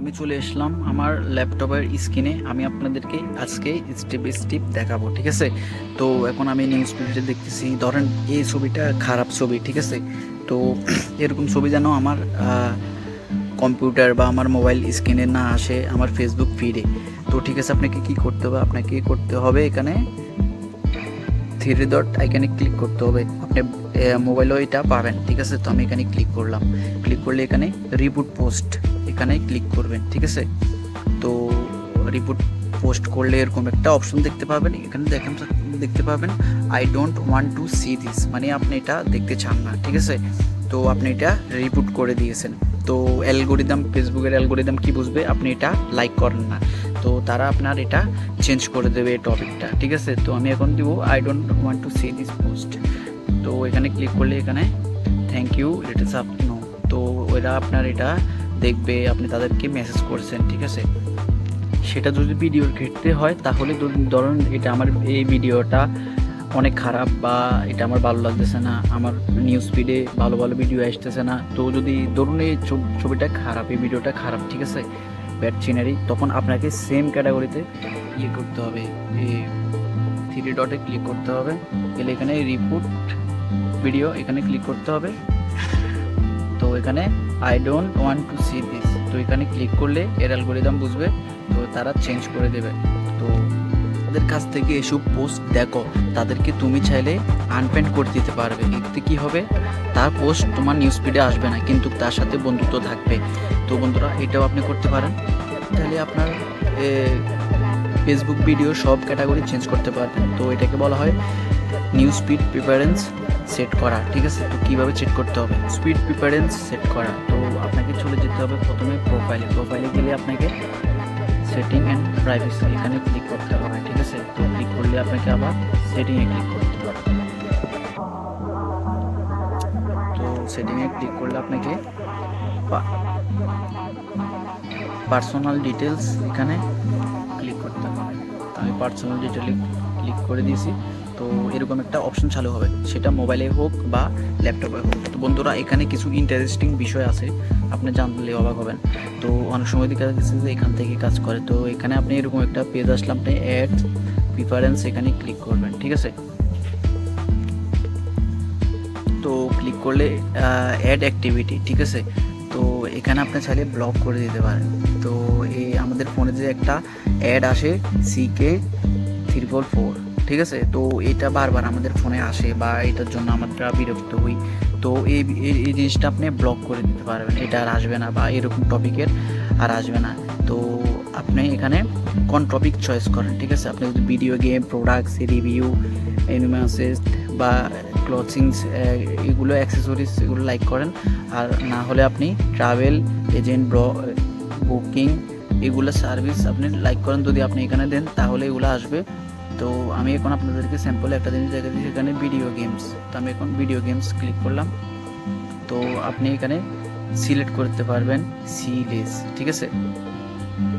আমি চলে আসলাম আমার ল্যাপটপের স্ক্রিনে। আমি আপনাদেরকে আজকে স্টেপ স্টেপ দেখাবো, ঠিক আছে? তো এখন আমি নিউজ পেপারে দেখতেছি। ধরেন এই ছবিটা খারাপ ছবি, ঠিক আছে? তো এরকম ছবি যেন আমার কম্পিউটার বা আমার মোবাইল স্ক্রিনে না আসে আমার ফেসবুক ফিডে তো ঠিক আছে, আপনাকে কি করতে হবে? আপনাকে করতে হবে এখানে থ্রি ডট এখানে ক্লিক করতে হবে। আপনি মোবাইলেও এটা পাবেন, ঠিক আছে? তো আমি এখানে ক্লিক করলাম। ক্লিক করলে এখানে রিবুট পোস্ট এখানে ক্লিক করবেন, ঠিক আছে? তো রিপোর্ট পোস্ট করলে এরকম একটা অপশন দেখতে পাবেন। এখানে দেখেন, দেখতে পাবেন I don't want to see this মানে আপনি এটা দেখতে চান না, ঠিক আছে? তো আপনি এটা রিপোর্ট করে দিয়েছেন। তো অ্যালগোরিদম ফেসবুকের অ্যালগোরিদম কি বুঝবে? আপনি এটা লাইক করেন না। তো তারা আপনার এটা চেঞ্জ করে দেবে টপিকটা ঠিক আছে? তো আমি এখন দিব I don't want to see this post তো এখানে ক্লিক করলে এখানে thank you it is up no তো ওরা আপনার এটা দেখবে, আপনি তাদেরকে মেসেজ করছেন, ঠিক আছে? সেটা যদি ভিডিওর ক্ষেত্রে হয়, তাহলে ধরুন- এটা আমার এই ভিডিওটা অনেক খারাপ বা এটা আমার ভালো লাগতেছে না, আমার নিউজ ফিডে ভালো ভালো ভিডিও আসতেছে না, তো যদি ধরুন এই ছব- ছবিটা খারাপ, এই ভিডিওটা খারাপ, ঠিক আছে? ব্যাড সিনারি তখন আপনাকে সেম ক্যাটাগরিতে ইয়ে করতে হবে। এই থ্রি ডটে ক্লিক করতে হবে। গেলে এখানে রিপোর্ট ভিডিও এখানে ক্লিক করতে হবে। তো এখানে I don't want to see this তো এখানে ক্লিক করলে এর অ্যালগোরিদম বুঝবে। তো তারা চেঞ্জ করে দেবে। তো তাদের কাছ থেকে এসব পোস্ট দেখো। তাদেরকে তুমি চাইলে আনপেন্ট করে দিতে পারবে। এতে কী হবে? তার পোস্ট তোমার নিউজ ফিডে আসবে না, কিন্তু তার সাথে বন্ধুত্ব থাকবে। তো বন্ধুরা, এটাও আপনি করতে পারেন। তাহলে আপনার ফেসবুক ভিডিও সব ক্যাটাগরি চেঞ্জ করতে পারবেন। তো এটাকে বলা হয় নিউ স্পিড প্রিফারেন্স সেট করা, ঠিক আছে? তো কীভাবে সেট করতে হবে? স্পিড প্রিফারেন্স সেট করা। তো আপনাকে চলে যেতে হবে প্রথমে প্রোফাইলে প্রোফাইলে গেলে আপনাকে সেটিং অ্যান্ড প্রাইভেসি এখানে ক্লিক করতে হবে, ঠিক আছে? তো ক্লিক করলে আপনাকে আবার সেটিংয়ে ক্লিক করতে হবে। তো সেটিংয়ে ক্লিক করলে আপনাকে পার্সোনাল ডিটেলস এখানে ক্লিক করতে হবে। আমি পার্সোনাল ডিটেলে ক্লিক করে দিয়েছি। তো এরকম একটা অপশন চালু হবে। সেটা মোবাইলে হোক বা ল্যাপটপে হোক। তো বন্ধুরা, এখানে কিছু ইন্টারেস্টিং বিষয় আছে। আপনি জানলে অবাক হবেন। তো অনেক সময় দেখা যাচ্ছে যে এখান থেকে কাজ করে। তো এখানে আপনি এরকম একটা পেজ আসলে আপনি অ্যাড প্রিফারেন্স এখানে ক্লিক করবেন। ঠিক আছে? তো ক্লিক করলে অ্যাড অ্যাক্টিভিটি ঠিক আছে? এখানে আপনি চাইলে ব্লক করে দিতে পারেন। তো এই আমাদের ফোনে যে একটা অ্যাড আসে সিকে ত্রিপল ফোর ঠিক আছে? তো এটা বারবার আমাদের ফোনে আসে বা এটার জন্য আমরা বিরক্ত হই। তো এই, এই- এই জিনিসটা আপনি ব্লক করে দিতে পারবেন। এটা আর আসবে না বা এরকম টপিকের আর আসবে না। তো আপনি এখানে কোন টপিক চয়েস করেন, ঠিক আছে? আপনি যদি video game products review animations বা ক্লথিংস এগুলো অ্যাক্সেসরিজ এগুলো লাইক করেন। আর না হলে আপনি ট্রাভেল এজেন্ট ব্র বুকিং এগুলো সার্ভিস আপনি লাইক করেন যদি আপনি এখানে দেন, তাহলে এগুলো আসবে। তো আমি এখন আপনাদেরকে স্যাম্পল একটা জিনিস দেখা দিচ্ছি, এখানে ভিডিও গেমস তো আমি এখন ভিডিও গেমস ক্লিক করলাম। তো আপনি এখানে সিলেক্ট করতে পারবেন সিলেস ঠিক আছে?